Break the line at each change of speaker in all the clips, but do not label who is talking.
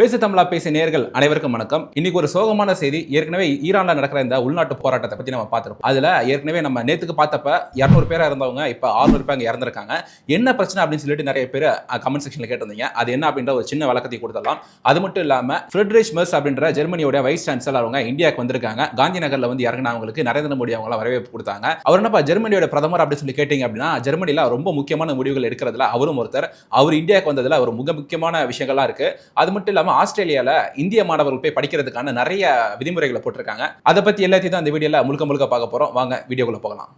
பேசு தமிழா பேசிய நேர்கள் அனைவருக்கும் வணக்கம். இன்னைக்கு ஒரு சோகமான செய்தி. ஏற்கனவே ஈரான்ல நடக்கிற இந்த உள்நாட்டு போராட்டத்தை பத்தி நம்ம பார்த்துருப்போம். அதுல ஏற்கனவே நம்ம நேத்துக்கு பார்த்தப்ப இரநூறு பேரா இருந்தவங்க இப்ப 600 பேர் அங்கே இறந்திருக்காங்க. என்ன பிரச்சனை அப்படின்னு சொல்லிட்டு நிறைய பேர் கமெண்ட் செக்ஷன்ல கேட்டிருந்தீங்க. அது என்ன அப்படின்ற ஒரு சின்ன விளக்கத்தை கொடுத்தலாம் அது மட்டும் இல்லாம ஃபிரெட்ரிஷ் மெர்ஸ் அப்படின்ற ஜெர்மனியோட வைஸ் சான்சலர் அவங்க இந்தியாவுக்கு வந்திருக்காங்க. காந்தி நகர்ல வந்து இறங்கினவங்களுக்கு நரேந்திர மோடி அவங்களாம் வரவேற்பு கொடுத்தாங்க. அவர் என்னப்பா ஜெர்மனியோட பிரதமர் அப்படின்னு சொல்லி கேட்டீங்க அப்படின்னா ஜெர்மனியில ரொம்ப முக்கியமான முடிவுகள் எடுக்கிறதுல அவரும் ஒருத்தர். அவர் இந்தியாவுக்கு வந்ததுல ஒரு மிக முக்கியமான விஷயங்கள்லாம் இருக்கு. அது மட்டும் இல்லாம ஆஸ்திரேலியால இந்திய மாணவர்கள் போய் படிக்கிறதுக்கான நிறைய விதிமுறைகளை போட்டிருக்காங்க. அதை பத்தி எல்லாத்தையும் தான் அந்த வீடியோவில் முழுக்க முழுக்க பார்க்க போறோம். வாங்க வீடியோக்குள்ளே போகலாம்.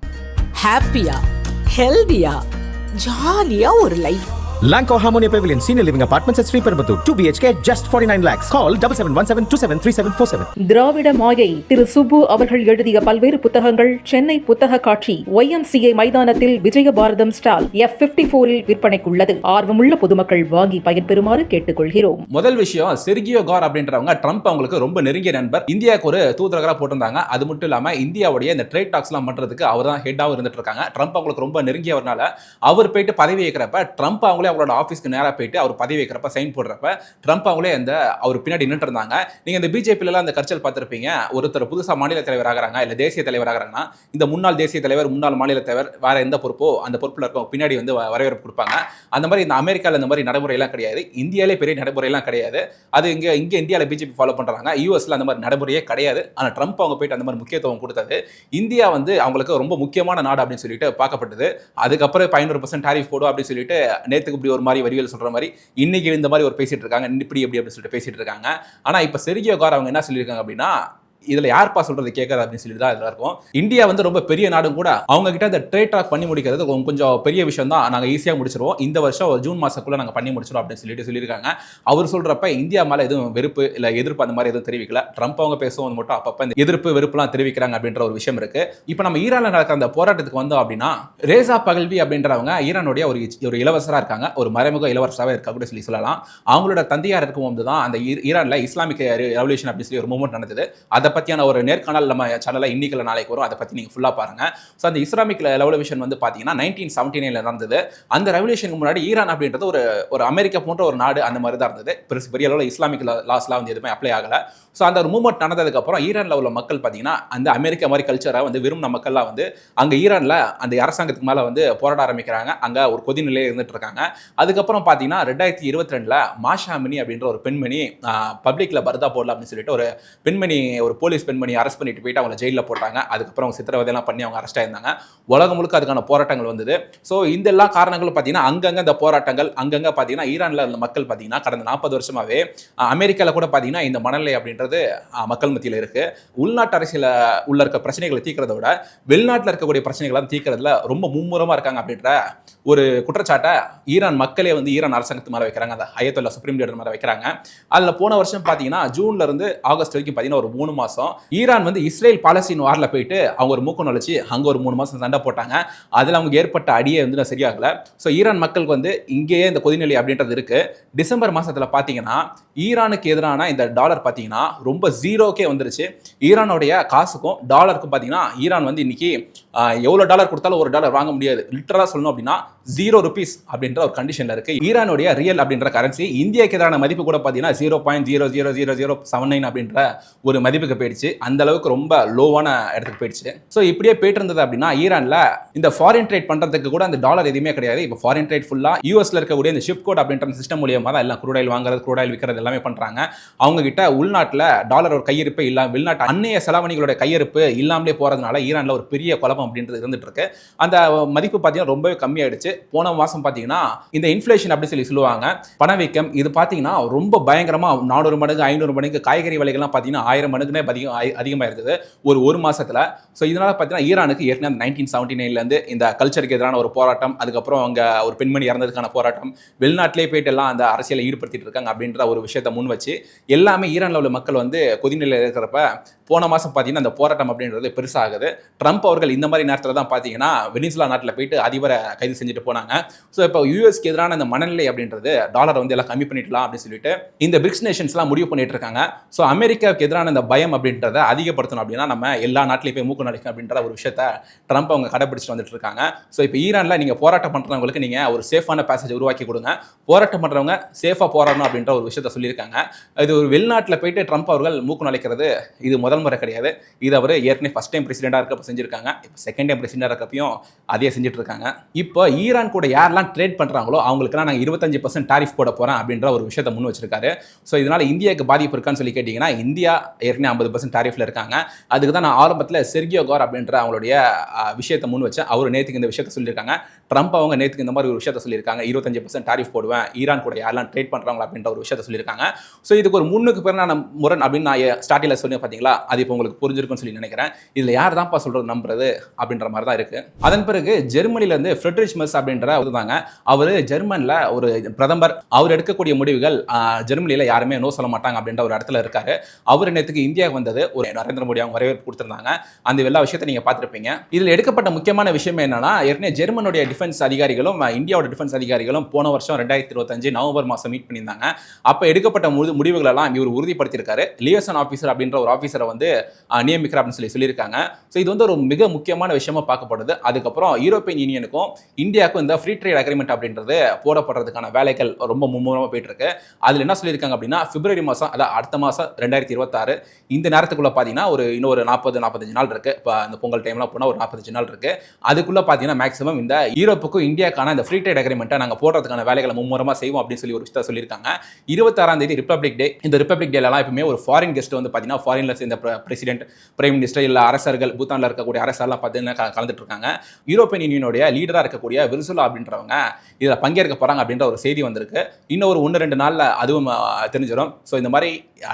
ஹாப்பியா ஹெல்தியா ஜாலியா ஒரு life
Lanco Harmonia Pavilion Senior Living Apartments at Sri Perambatoor 2 BHK just 49 lakhs. Call 7717273747.
Dravida Maayai Thiru Subbu அவர்கள் எழுதிய பல்வேறு புத்தகங்கள் சென்னை புத்தக காட்சி ஒய்எம்சிஏ மைதானத்தில் விஜயபாரதம் ஸ்டால் எஃப் பிப்டி போரில் விற்பனைக்குள்ளது. ஆர்வமுள்ள பொதுமக்கள் வாங்கி பயன்பெறுமாறு கேட்டுக்கொள்கிறோம்.
முதல் விஷயம் செர்கியோ கார் அப்படின்றவங்க ட்ரம்ப் அவங்களுக்கு ரொம்ப நெருங்கிய நண்பர். இந்தியாவுக்கு ஒரு தூதரகரா போட்டிருந்தாங்க. அது மட்டும் இல்லாம இந்தியாவுடைய இந்த ட்ரேட் டாக்ஸ்லாம் பண்றதுக்கு அவர் தான் ஹெட்டாகவும் இருந்துட்டு இருக்காங்க. ட்ரம்ப் அவங்களுக்கு ரொம்ப நெருங்கியவர்னால அவர் போயிட்டு பதவி வைக்கிறப்ப ட்ரம்ப் அவங்களே அவங்களோட ஆஃபீஸ்க்கு நேராக போயிட்டு அவர் பதவி வைக்கிறப்ப சைன் போடுறப்ப ட்ரம்ப் அவங்களே அந்த அவர் பின்னாடி நின்றுட்டு இருந்தாங்க நீங்கள் இந்த பிஜேபியில அந்த கட்சியில் பார்த்துருப்பீங்க. ஒருத்தர் புதுசாக மாநில தலைவர் ஆகிறாங்க இல்ல தேசிய தலைவர் ஆகிறாங்கன்னா இந்த முன்னாள் தேசிய தலைவர் முன்னாள் மாநில தலைவர் வேறு எந்த பொறுப்போ அந்த பொறுப்பில் இருக்கவங்க பின்னாடி வந்து வரவேற்பு கொடுப்பாங்க. அந்த மாதிரி இந்த அமெரிக்காவில் இந்த மாதிரி நடைமுறையெல்லாம் கிடையாது. இந்தியாவிலே பெரிய நடைமுறையெல்லாம் கிடையாது. அது இங்கே இங்கே இந்தியாவில் பிஜேபி ஃபாலோ பண்ணுறாங்க யூஎஸில் அந்த மாதிரி நடைமுறையே கிடையாது. ஆனால் ட்ரம்ப் அவங்க போயிட்டு அந்த மாதிரி முக்கியத்துவம் கொடுத்தது இந்தியா வந்து அவங்களுக்கு ரொம்ப முக்கியமான நாடு அப்படின்னு சொல்லிட்டு பார்க்கப்பட்டது. அதுக்கப்புறம் பதினோரு பர்சன்ட் டாரிஃப் போடும் அப்படின்னு சொல்லிட்டு நேற்றுக்கு இப்படி ஒரு மாதிரி வரிகள் சொல்ற மாதிரி இன்னைக்கு இந்த மாதிரி ஒரு பேசிட்டு இருக்காங்க இப்படி எப்படி அப்படின்னு சொல்லிட்டு பேசிட்டு இருக்காங்க. ஆனா இப்ப செர்கியோ கார் அவங்க என்ன சொல்லியிருக்காங்க அப்படின்னா இதில் யார்ப்பா சொல்றது கேட்கறது அப்படின்னு சொல்லிட்டு தான் இதில் இருக்கும். இந்தியா வந்து ரொம்ப பெரிய நாடும் கூட அவங்க கிட்ட அந்த ட்ரேட் ட்ராக் பண்ணி முடிக்கிறது கொஞ்சம் கொஞ்சம் பெரிய விஷயம் தான். நாங்கள் ஈஸியாக முடிச்சிருவோம். இந்த வருஷம் ஒரு ஜூன் மாசத்துக்குள்ள நாங்கள் பண்ணி முடிச்சிடும் அப்படின்னு சொல்லிட்டு சொல்லியிருக்காங்க. அவர் சொல்றப்ப இந்தியா மேலே எதுவும் வெறுப்பு இல்லை எதிர்ப்பு அந்த மாதிரி எதுவும் தெரிவிக்கல. ட்ரம்ப் அவங்க பேசுவோம் மட்டும் அப்பப்போ இந்த எதிர்ப்பு வெறுப்புலாம் தெரிவிக்கிறாங்க அப்படின்ற ஒரு விஷயம் இருக்கு. இப்போ நம்ம ஈரானில் நடக்கிற அந்த போராட்டத்துக்கு வந்தோம் அப்படின்னா ரேசா பகல்வி அப்படின்றவங்க ஈரானுடைய ஒரு ஒரு இளவரசராக இருக்காங்க. ஒரு மறைமுக இளவரசராக இருக்க கூட சொல்லி சொல்லலாம். அவங்களோட தந்தையார் இருக்கும்போது தான் அந்த ஈ- இஸ்லாமிக் ரெவல்யூஷன் அப்படின்னு சொல்லி ஒரு மூவ்மெண்ட் நடந்தது. அதை பற்றியான ஒரு நேர்காணல் நம்ம சேனலில் இன்னைக்கு நாளைக்கு வரும். அதை பற்றி நீங்கள் ஃபுல்லாக பாருங்கள் ஸோ அந்த இஸ்லாமிக் ரெவல்யூஷன் வந்து பார்த்தீங்கன்னா நைன்டீன் செவன்டி நைனில் நடந்தது. அந்த ரெவல்யூஷனுக்கு முன்னாடி ஈரான் அப்படின்றது ஒரு ஒரு அமெரிக்கா போன்ற ஒரு நாடு அந்த மாதிரி தான் இருந்தது. பெருசு பெரிய அளவில் இஸ்லாமிக் லாஸ்லாம் வந்து எதுவுமே அப்ளை ஆகலை. ஸோ அந்த ஒரு மூவ்மெண்ட் நடந்ததுக்கப்புறம் ஈரானில் உள்ள மக்கள் பார்த்தீங்கன்னா அந்த அமெரிக்கா மாதிரி கல்ச்சரை வந்து விரும்பின மக்கள்லாம் வந்து அங்கே ஈரானில் அந்த அரசாங்கத்துக்கு மேலே வந்து போராட ஆரம்பிக்கிறாங்க. அங்கே ஒரு கொதிநிலையே இருந்துட்டு இருக்காங்க. அதுக்கப்புறம் பார்த்தீங்கன்னா ரெண்டாயிரத்தி இருபத்தி ரெண்டில் மாஷாமினி அப்படின்ற ஒரு பெண்மணி பப்ளிக்கில் பர்தா போடல அப்படின்னு சொல்லிட்டு ஒரு பெண்மணி ஒரு போலீஸ் பெண்மணி அரெஸ்ட் பண்ணிட்டு போயிட்டு அவங்க ஜெயிலில் போட்டாங்க. அதுக்கப்புறம் அவங்க சித்திரவதையெல்லாம் பண்ணி அவங்க அரெஸ்ட் ஆயிருந்தாங்க. உலகம் முழுக்க அதுக்கான போராட்டங்கள் வந்தது. ஸோ இந்த எல்லா காரணங்களும் பார்த்தீங்கன்னா அங்கங்கே இந்த போராட்டங்கள் அங்கங்கே பார்த்தீங்கன்னா ஈரானில் இருந்த மக்கள் பார்த்தீங்கன்னா கடந்த நாற்பது வருஷமாகவே அமெரிக்காவில் கூட பார்த்தீங்கன்னா இந்த மனநிலை அப்படின்றது மக்கள் மத்தியில் இருக்குது உள்நாட்டு அரசியல உள்ள இருக்க பிரச்சனைகளை தீர்க்கிறத விட வெளிநாட்டில் இருக்கக்கூடிய பிரச்சனைகள்லாம் தீர்க்கிறதுல ரொம்ப மும்முரமாக இருக்காங்க அப்படின்ற ஒரு குற்றச்சாட்டை ஈரான் மக்களே வந்து ஈரான் அரசாங்கத்து மேலே வைக்கிறாங்க. அந்த அயத்தொல்லா சுப்ரீம் லீடர் மேலே வைக்கிறாங்க. அதில் போன வருஷம் பார்த்தீங்கன்னா ஜூன்லேருந்து ஆகஸ்ட் வரைக்கும் பார்த்தீங்கன்னா ஒரு மூணு மாதம் மாதம் ஈரான் வந்து இஸ்ரேல் பாலஸ்தீன் வாரில் போயிட்டு அவங்க ஒரு மூக்கம் நுழைச்சி அங்கே ஒரு மூணு மாதம் சண்டை போட்டாங்க. அதில் அவங்க ஏற்பட்ட அடியே வந்து நான் சரியாகல. ஸோ ஈரான் மக்களுக்கு வந்து இங்கேயே இந்த கொதிநிலை அப்படின்றது இருக்கு. டிசம்பர் மாதத்தில் பார்த்தீங்கன்னா ஈரானுக்கு எதிரான இந்த டாலர் பார்த்தீங்கன்னா ரொம்ப ஜீரோக்கே வந்துருச்சு. ஈரானுடைய காசுக்கும் டாலருக்கும் பார்த்தீங்கன்னா ஈரான் வந்து இன்னைக்கு எவ்வளோ எவ்வளவு டாலர் கொடுத்தாலும் ஒரு டாலர் வாங்க முடியாது. லிட்டராக சொல்லணும் அப்படின்னா ஜீரோ ருபீஸ் அப்படின்ற ஒரு கண்டிஷனில் இருக்கு. ஈரானுடைய ரியல் அப்படின்ற கரன்சி இந்தியாவுக்கு எதிரான மதிப்பு கூட பார்த்தீங்கன்னா zero point zero zero zero zero seven nine அப்படின்ற ஒரு மதிப்புக்கு போயிடுச்சு. அந்த அளவுக்கு ரொம்ப லோவான இடத்துக்கு போயிடுச்சு. ஸோ இப்படியே போயிட்டு இருந்தது அப்படின்னா ஈரான்ல இந்த ஃபாரின் ட்ரேட் பண்றதுக்கு கூட அந்த டாலர் எதுவுமே கிடையாது. இப்போ ஃபாரின் ட்ரேட் ஃபுல்லா யூஎஸ்ல இருக்கக்கூடிய இந்த ஷிஃப்ட் கோட் அப்படின்ற சிஸ்டம் மூலியமா தான் எல்லாம் குரூடாயில் வாங்குறது குரூடாயில் விற்கிறது எல்லாமே பண்றாங்க. அவங்க கிட்ட உள்நாட்டில் டாலர் ஒரு கையிருப்பு இல்லாம வெளிநாட்டு அன்னைய செலவணிகளோட கையிருப்பு இல்லாமலே போறதுனால ஈரான்ல ஒரு பெரிய குழப்பம் அப்படின்றது இருந்துட்டு இருக்கு அந்த மதிப்பு பார்த்தீங்கன்னா ரொம்பவே கம்மியாயிடுச்சு. போன மாசம் பார்த்தீங்கன்னா இந்த இன்ஃப்ளேஷன் அப்படி சொல்லி சொல்லுவாங்க. பணவீக்கம் இது பார்த்தீங்கன்னா ரொம்ப பயங்கரமாக நானூறு மடங்கு ஐநூறு மடங்கு காய்கறி விலைகள்லாம் பார்த்தீங்கன்னா ஆயிரம் மடங்குனே அதிகம் அதிகமாக இருக்குது ஒரு ஒரு மாசத்துல. ஸோ இதனால பார்த்தீங்கன்னா ஈரானுக்கு ஏற்கனவே நைன்டீன் செவன்டி நைன்லேருந்து இந்த கல்ச்சருக்கு எதிரான ஒரு போராட்டம் அதுக்கப்புறம் அங்கே ஒரு பெண்மணி இறந்ததுக்கான போராட்டம் வெளிநாட்டிலே போயிட்டு எல்லாம் அந்த அரசியலை ஈடுபடுத்திட்டு இருக்காங்க அப்படின்ற ஒரு விஷயத்தை முன் வச்சு எல்லாமே ஈரானில் உள்ள மக்கள் வந்து கொதிநிலையில் இருக்கிறப்ப போன மாதம் பார்த்தீங்கன்னா அந்த போராட்டம் அப்படின்றது பெருசாகுது. ட்ரம்ப் அவர்கள் இந்த மாதிரி நேரத்தில் தான் பார்த்தீங்கன்னா வெனிசுலா நாட்டில் போயிட்டு அதிபரை கைது செஞ்சுட்டு போனாங்க. ஸோ இப்போ யூஎஸ்க்கு எதிரான அந்த மனநிலை அப்படின்றது டாலரை வந்து எல்லாம் கம்மி பண்ணிடலாம் அப்படின்னு சொல்லிட்டு இந்த பிரிக்ஸ் நேஷன்ஸ்லாம் முடிவு பண்ணிட்டு இருக்காங்க. ஸோ அமெரிக்காவுக்கு எதிரான இந்த பயம் அப்படின்றத அதிகப்படுத்தணும் அப்படின்னா நம்ம எல்லா நாட்டிலையும் போய் மூக்கு நடிக்கும் அப்படின்ற ஒரு விஷயத்த ட்ரம்ப் அவங்க கடைபிடிச்சிட்டு வந்துட்டு இருக்காங்க. ஸோ இப்போ ஈரானில் நீங்கள் போராட்டம் பண்ணுறவங்களுக்கு நீங்கள் ஒரு சேஃபான பேசேஜ் உருவாக்கி கொடுங்க. போராட்டம் பண்ணுறவங்க சேஃபாக போராடணும் அப்படின்ற ஒரு விஷயத்த சொல்லியிருக்காங்க. இது ஒரு வெளிநாட்டில் போயிட்டு ட்ரம்ப் அவர்கள் மூக்கு நுழைக்கிறது இது முதல் முறை கிடையாது. இது அவர் ஏற்கனவே ஃபஸ்ட் டைம் பிரசிடெண்டாக இருக்கப்ப செஞ்சிருக்காங்க. இப்போ செகண்ட் டைம் பிரசிடெண்டாக இருக்கப்பையும் அதே செஞ்சுட்டு இருக்காங்க இப்போ ஈரான் கூட யாரெல்லாம் ட்ரேட் பண்ணுறாங்களோ அவங்களுக்குலாம் நாங்கள் இருபத்தஞ்சு பர்சன்ட் டாரிஃப் போட போகிறேன் அப்படின்ற ஒரு விஷயத்தை முன் வச்சிருக்காரு. ஸோ இதனால் இந்தியாவுக்கு பாதிப்பு இருக்கான்னு சொல்லி கேட்டிங்கன்னா இந்தியா ஏற்கனவே ஐம்பது பர்சன்ட் டாரிஃபில் இருக்காங்க. அதுக்கு தான் நான் ஆரம்பத்தில் செர்கியோ கோர் அப்படின்ற அவங்களுடைய விஷயத்தை முன் வச்சேன் அவர் நேற்றுக்கு இந்த விஷயத்தை சொல்லியிருக்காங்க. ட்ரம்ப் அவங்க நேற்றுக்கு இந்த மாதிரி ஒரு விஷயத்தை சொல்லியிருக்காங்க. இருபத்தஞ்சு பர்சன்ட் டாரிஃப் போடுவேன். ஈரான் கூட யாரெல்லாம் ட்ரேட் பண்ணுறாங்களா அப்படின்ற ஒரு விஷயத்தை சொல்லியிருக்காங்க. ஸோ இதுக்கு ஒரு முன்னுக்கு பிறனான முரண் அப்படின்னு நான் ஸ்டார்டிங்கில் சொன்னேன் பார்த்தீங்களா அது இப்போ உங்களுக்கு புரிஞ்சிருக்கும்னு சொல்லி நினைக்கிறேன். இதில் யார் தான்ப்பா சொல்கிறது நம்புறது அப்படின்ற மாதிரி தான் இருக்குது அதன் பிறகு ஜெர்மனிலேருந்து ஃப்ரெட்ரிச் மெஸ் அப்படின்ற ஒரு தாங்க அவர் ஜெர்மனில் ஒரு பிரதமர் அவர் எடுக்கக்கூடிய முடிவுகள் ஜெர்மனியில் யாருமே நோ சொல்ல மாட்டாங்க அப்படின்ற ஒரு இடத்துல இருக்காரு. அவர் நேற்றுக்கு இந்தியாவுக்கு வந்தது ஒரு நரேந்திர மோடி அவங்க வரவேற்பு கொடுத்துருந்தாங்க. அந்த எல்லா விஷயத்தை நீங்கள் பார்த்துருப்பீங்க. இதில் எடுக்கப்பட்ட முக்கியமான விஷயம் என்னன்னா ஏற்கனவே ஜெர்மனுடைய டிஃபென்ஸ் அதிகாரிகளும் இந்தியாவோட டிஃபென்ஸ் அதிகாரிகளும் போன வருஷம் ரெண்டாயிரத்தி இருபத்தஞ்சு நவம்பர் மாதம் மீட் பண்ணியிருந்தாங்க. அப்போ எடுக்கப்பட்ட முழு முடிவுகளெல்லாம் இவர் உறுதிப்படுத்தியிருக்காரு. லியசன் ஆஃபீஸர் அப்படின்ற ஒரு ஆஃபீஸரை வந்து வந்து நியமிக்கிறார் அப்படின்னு சொல்லி சொல்லியிருக்காங்க. ஸோ இது வந்து ஒரு மிக முக்கியமான விஷயமா பார்க்கப்படுது. அதுக்கப்புறம் யூரோப்பியன் யூனியனுக்கும் இந்தியாவுக்கும் இந்த ஃப்ரீ ட்ரேட் அக்ரிமெண்ட் அப்படின்றது போடப்படுறதுக்கான வேலைகள் ரொம்ப மும்முரமாக போயிட்டு இருக்கு அதில் என்ன சொல்லியிருக்காங்க அப்படின்னா பிப்ரவரி மாதம் அதாவது அடுத்த மாதம் ரெண்டாயிரத்தி இருபத்தாறு இந்த நேரத்துக்குள்ள பார்த்தீங்கன்னா ஒரு இன்னொரு நாற்பது நாற்பத்தஞ்சு நாள் இருக்கு. இப்போ இந்த பொங்கல் டைம்லாம் போனால் ஒரு நாற்பத்தஞ்சு நாள் இருக்கு. அதுக்குள்ள பார்த்தீங்கன்னா மேக்ஸிமம் இந்த யூரோப்புக்கும் இந்தியாக்கான இந்த ஃப்ரீ ட்ரேட் அக்ரிமெண்ட்டை நாங்கள் போடுறதுக்கான வேலைகளை மும்முரமாக செய்வோம் அப்படின்னு சொல்லி ஒரு விஷயத்தை சொல்லியிருக்காங்க. இருபத்தாறாம் தேதி ரிப்பப்ளிக் டே இந்த ரிப்பப்ளிக் டேலலாம் எப்பவுமே ஒரு ஃபாரின் கெஸ்ட் வந்து பார்த்தீங்கன்னா ஃபாரின்ல சேர்ந்த பிரசிடென்ட் பிரைம் மினிஸ்டர் இல்லை அரசர்கள் பூத்தானில் இருக்கக்கூடிய அரசர்லாம் பார்த்தீங்கன்னா கலந்துட்டு இருக்காங்க யூரோப்பியன் யூனியனுடைய லீடராக இருக்கக்கூடிய விர்சுலா அப்படின்றவங்க இதில் பங்கேற்க போகிறாங்க அப்படின்ற ஒரு செய்தி வந்திருக்கு. இன்னும் ஒரு ஒன்று ரெண்டு நாளில் அதுவும் தெரிஞ்சிடும் ஸோ இந்த மாதிரி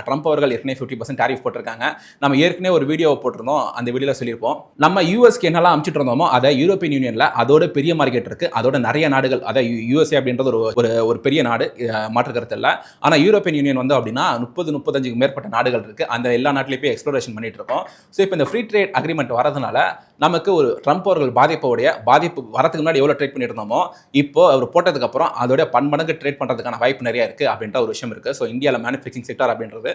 ட்ரம்ப் அவர்கள் ஏற்கனவே ஃபிஃப்டி பர்சன்ட் டாரிஃப் போட்டிருக்காங்க. நம்ம ஏற்கனவே ஒரு வீடியோ போட்டிருந்தோம். அந்த வீடியோவில் சொல்லியிருப்போம். நம்ம யூஎஸ்க்கு என்னெல்லாம் அனுப்பிச்சிட்டு இருந்தோமோ அதை யூரோப்பியன் யூனியனில் அதோட பெரிய மார்க்கெட் இருக்குது அதோட நிறைய நாடுகள் அதாவது யூஎஸ்ஏ அப்படின்றது ஒரு ஒரு ஒரு பெரிய நாடு மாற்றுக்கிறது மாற்று கருத்து இல்லை. ஆனால் யூரோப்பியன் யூனியன் வந்து அப்படின்னா முப்பது முப்பத்தஞ்சுக்கு மேற்பட்ட நாடுகள் இருக்குது அந்த எல்லா நாட்டிலையும் போய் எக்ஸ்ப்ளோரேஷன் பண்ணிட்டு இருக்கோம். ஸோ இப்போ இந்த ஃப்ரீ ட்ரேட் அக்ரிமெண்ட் வரதுனால நமக்கு ஒரு ட்ரம்ப் அவர்கள் பாதிப்போடைய பாதிப்பு வரதுக்கு முன்னாடி எவ்வளோ ட்ரேட் பண்ணிட்டு இருந்தோமோ இப்போ அவர் போட்டதுக்கப்புறம் அதோடய பன்மடங்கு ட்ரேட் பண்ணுறதுக்கான வாய்ப்பு நிறைய இருக்குது அப்படின்ற ஒரு விஷயம் இருக்குது ஸோ இந்தியாவில் மேனுஃபேக்சரிங் செக்டர் அப்படின்றது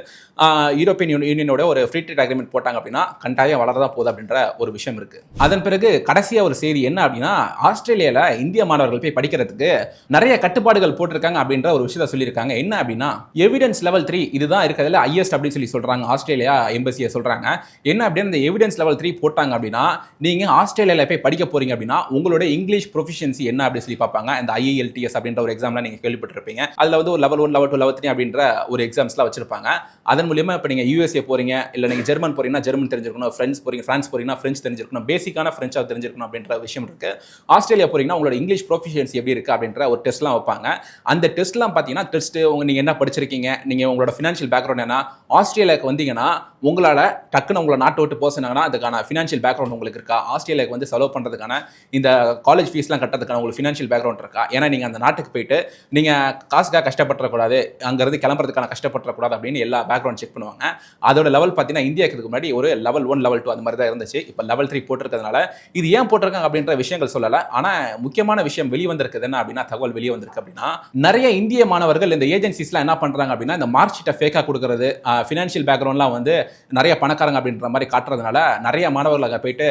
யூரோப்பியன் யூனியனோட ஒரு ஃப்ரீ ட்ரேட் அக்ரிமெண்ட் போட்டாங்க அப்படின்னா கண்டாயம் வளரதான் போகுது அப்படின்ற ஒரு விஷயம் இருக்குது அதன் பிறகு கடைசியாக ஒரு செய்தி என்ன அப்படின்னா ஆஸ்திரேலியாவில் இந்திய மாணவர்கள் போய் படிக்கிறதுக்கு நிறைய கட்டுப்பாடுகள் போட்டிருக்காங்க அப்படின்ற ஒரு விஷயத்த சொல்லியிருக்காங்க. என்ன அப்படின்னா எவிடன்ஸ் லெவல் த்ரீ இதுதான் இருக்கிறதுல ஹையஸ்ட் அப்படின்னு சொல்லி சொல்கிறாங்க ஆஸ்திரேலியா எம்பசியை சொல்கிறாங்க என்ன அப்படின்னு இந்த எவிடன்ஸ் லெவல் த்ரீ போட்டாங்க அப்படின்னா நீங்கள் ஆஸ்திரேலியாவில் போய் படிக்க போறீங்க அப்படின்னா உங்களோட இங்கிலீஷ் ப்ரொஃபிஷியன்சி என்ன அப்படின்னு சொல்லி பார்ப்பாங்க. அந்த ஐஏஎல்டிஎஸ் அப்படின்ற ஒரு எக்ஸாம்லாம் நீங்கள் கேள்விப்பட்டிருப்பீங்க. அதில் வந்து ஒரு level one level two level three அப்படின்ற ஒரு எக்ஸாம்ஸ்லாம் வச்சிருப்பாங்க. அதன் மூலியமாக இப்போ நீங்கள் யூஎஸ்ஏ போகிறீங்க இல்லை நீங்கள் ஜெர்மன் போகிறீங்கன்னா ஜெர்மன் தெரிஞ்சிருக்கணும் ஃப்ரெண்ட்ஸ் போகிறீங்க ஃப்ரான்ஸ் போகிறீங்கன்னா ஃப்ரெஞ்ச் தெரிஞ்சிருக்கணும் பேசிக்கான ஃப்ரெஞ்சாக தெரிஞ்சிருக்கணும் அப்படின்ற விஷயம் இருக்குது ஆஸ்திரேலியா போகிறீங்கன்னா உங்களோட இங்கிலீஷ் ப்ரொஃபிஷியன்சி எப்படி இருக்குது அப்படின்ற ஒரு டெஸ்ட்லாம் வைப்பாங்க. அந்த டெஸ்ட்லாம் பார்த்தீங்கன்னா டெஸ்ட் நீங்கள் என்ன படிச்சிருக்கீங்க நீங்கள் உங்களோட ஃபினான்ஷியல் பேக்ரவுண்ட் என்ன ஆஸ்திரேலியாவுக்கு வந்தீங்கன்னா உங்களால் டக்குன்னு உங்களை நாட்டை விட்டு போக அதுக்கான ஃபினான்ஷியல் பேக்ரவுண்ட் உங்களுக்கு இருக்கா? ஆஸ்திரேலியாவுக்கு வந்து செலவு பண்ணுறதுக்கான இந்த காலேஜ் ஃபீஸ்லாம் கட்டுறதுக்கான உங்களுக்கு ஃபினான்ஷியல் பேக்ரவுண்ட் இருக்கா? ஏன்னா நீங்கள் அந்த நாட்டுக்கு போயிட்டு நீங்கள் காசுக்காக கஷ்டப்பட்டுறக்கூடாது அங்கேருந்து கிளம்புறதுக்கான கஷ்டப்பட்டுறக்கூடாது அப்படின்னு எல்லா பேக்ரவுண்ட் செக் பண்ணுவாங்க. அதோட லெவல் பார்த்தீங்கன்னா இந்தியாவுக்கு முன்னாடி ஒரு லெவல் ஒன் லெவல் டூ அந்த மாதிரி தான் இருந்துச்சு. இப்போ லெவல் த்ரீ போட்டிருக்கிறதுனால இது ஏன் போட்டிருக்காங்க அப்படின்ற விஷயங்கள் சொல்லலை. ஆனால் முக்கியமான விஷயம் வெளியே வந்திருக்குது என்ன அப்படின்னா தகவல் வெளியே வந்திருக்கு அப்படின்னா நிறைய இந்திய மாணவர்கள் இந்த ஏஜென்சிஸ்லாம் என்ன பண்ணுறாங்க அப்படின்னா இந்த மார்க் ஷீட்டை ஃபேக்காக கொடுக்குறது ஃபினான்ஷியல் பேக்ரவுண்ட்லாம் வந்து நிறைய பணக்காரங்க அப்படின்ற மாதிரி காட்டுறதுனால நிறைய மாணவர்கள் அங்கே போயிட்டு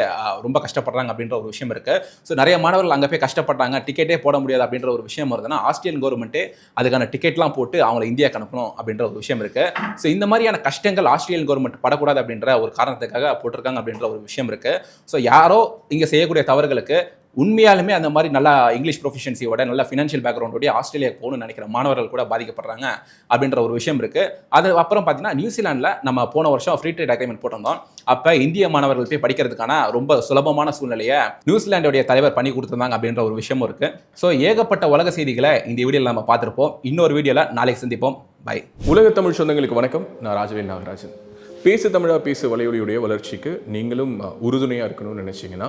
ரொம்ப கஷ்டப்படுறாங்க அப்படின்ற ஒரு விஷயம் இருக்கு. ஸோ நிறைய மாணவர்கள் அங்கே போய் கஷ்டப்படுறாங்க. டிக்கெட்டே போட முடியாது அப்படின்ற ஒரு விஷயம் வருதுன்னா ஆஸ்திரேலியன் கவர்மெண்ட்டே அதுக்கான டிக்கெட்லாம் போட்டு அவங்கள இந்தியாவுக்கு அனுப்பணும் அப்படின்ற ஒரு விஷயம் இருக்கு. ஸோ இந்த மாதிரியான கஷ்டங்கள் ஆஸ்திரேலியன் கவர்மெண்ட் படக்கூடாது அப்படின்ற ஒரு காரணத்துக்காக போட்டிருக்காங்க அப்படின்ற ஒரு விஷயம் இருக்கு. ஸோ யாரோ இங்கே செய்யக்கூடிய தவறுகளுக்கு உண்மையாலுமே அந்த மாதிரி நல்லா இங்கிலீஷ் ப்ரொஃபிஷியன்சியோட நல்ல ஃபினான்ஷியல் பேக்ரவுண்டோடய ஆஸ்திரேலியாவுக்கு போகணும்னு நினைக்கிற மாணவர்கள் கூட பாதிக்கப்படுறாங்க அப்படின்ற ஒரு விஷயம் இருக்குது அது அப்புறம் பார்த்தீங்கன்னா நியூசிலாண்டில் நம்ம போன வருஷம் ஃப்ரீ ட்ரேட் அக்ரிமெண்ட் போட்டிருந்தோம். அப்போ இந்திய மாணவர்கள் போய் படிக்கிறதுக்கான ரொம்ப சுலபமான சூழ்நிலையை நியூசிலாண்டுடைய தலைவர் பண்ணி கொடுத்துருந்தாங்க அப்படின்ற ஒரு விஷயமும் இருக்குது ஸோ ஏகப்பட்ட உலக செய்திகளை இந்த வீடியோவில் நம்ம பார்த்துருப்போம். இன்னொரு வீடியோவில் நாளைக்கு சந்திப்போம். பை
உலக தமிழ் சொந்தங்களுக்கு வணக்கம். நான் ராஜவேல் நாகராஜன். பேசு தமிழா பேசு வலையொலியுடைய வளர்ச்சிக்கு நீங்களும் உறுதுணையாக இருக்கணும்னு நினச்சிங்கன்னா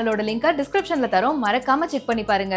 சேனலோட லிங்கை டிஸ்கிரிப்ஷன்ல தரோம். மறக்காம செக் பண்ணி பாருங்க.